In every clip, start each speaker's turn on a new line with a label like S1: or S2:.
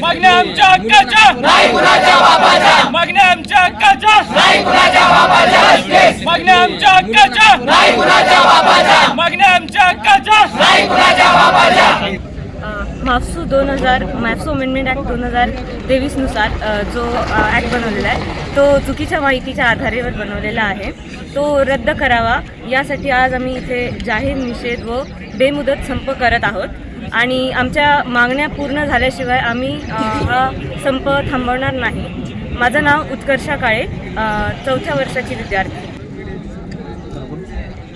S1: मागण्या आमच्या हक्काच्या. मागण्या आमच्या हक्काच्या नाही कुणाच्या बापाच्या मागण्या आमच्या हक्काच्या नाही कुणाच्या बापाच्या मागण्या आमच्या हक्काच्या नाही कुणाच्या बापाच्या
S2: म्हापसू दोन हजार म्हापसू अमेंडमेंट ॲक्ट दोन हजार तेवीसनुसार जो ॲक्ट बनवलेला आहे तो चुकीच्या माहितीच्या आधारेवर बनवलेला आहे. तो रद्द करावा. यासाठी आज आम्ही इथे जाहीर निषेध व बेमुदत संप करत आहोत. आणि आमच्या मागण्या पूर्ण झाल्याशिवाय आम्ही हा संप थांबवणार नाही. माझं नाव उत्कर्षा काळे चौथ्या वर्षाची विद्यार्थी.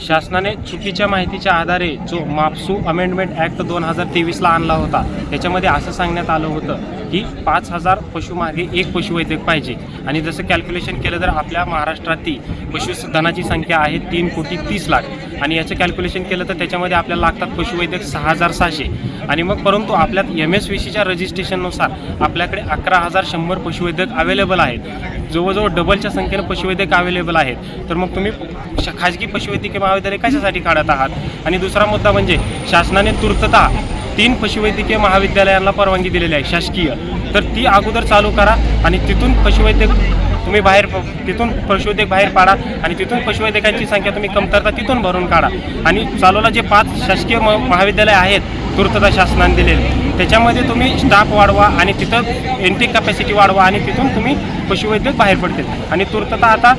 S3: शासनाने चुकीच्या माहितीच्या आधारे जो मापसू अमेंडमेंट ॲक्ट दोन हजार तेवीसला आणला होता त्याच्यामध्ये असं सांगण्यात आलं होतं की पाच हजार पशुमागे एक पशुवैद्यक पाहिजे. आणि जसं कॅल्क्युलेशन केलं तर आपल्या महाराष्ट्रातील पशुधनाची संख्या आहे तीन कोटी तीस लाख. आणि याचं कॅल्क्युलेशन केलं तर त्याच्यामध्ये आपल्याला लागतात पशुवैद्यक सहा हजार सहाशे. आणि मग परंतु आपल्यात एम एस व्ही सीच्या रजिस्ट्रेशननुसार आपल्याकडे अकरा हजार शंभर पशुवैद्यक अवेलेबल आहेत. जवळजवळ डबलच्या संख्येनं पशुवैद्यक अवेलेबल आहेत. तर मग तुम्ही श- खाजगी पशुवैद्यकीय महाविद्यालय कशासाठी काढत आहात? आणि दुसरा मुद्दा म्हणजे शासनाने तुर्तता तीन पशुवैद्यकीय महाविद्यालयांना परवानगी दिलेली आहे शासकीय. तर ती अगोदर चालू करा आणि तिथून पशुवैद्यक तुम्ही बाहेर तिथून पशुवैद्यक बाहेर पाडा आणि तिथून पशुवैद्यकांची संख्या तुम्ही कमतरता तिथून भरून काढा. आणि चालूला जे पाच शासकीय म महाविद्यालय आहेत तूर्तता शासनाने दिलेले त्याच्यामध्ये तुम्ही स्टाफ वाढवा आणि तिथं एंट्री कॅपॅसिटी वाढवा आणि तिथून तुम्ही पशुवैद्यक बाहेर पडतील. आणि तूर्तता आता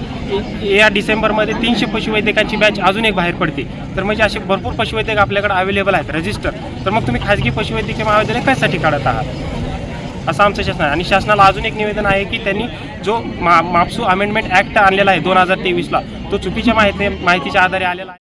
S3: या डिसेंबरमध्ये तीनशे पशुवैद्यकांची बॅच अजून एक बाहेर पडते. तर म्हणजे असे भरपूर पशुवैद्यक आपल्याकडे अवेलेबल आहेत रजिस्टर तर मग तुम्ही खाजगी पशुवैद्यकीय महाविद्यालय कशासाठी काढत आहात? असं आमचं शासन आहे. आणि शासनाला अजून एक निवेदन आहे की त्यांनी जो मा मापसू अमेंडमेंट ॲक्ट आणलेला आहे दोन हजार तेवीसला तो चुकीच्या माहिती माहितीच्या आधारे आलेला आहे.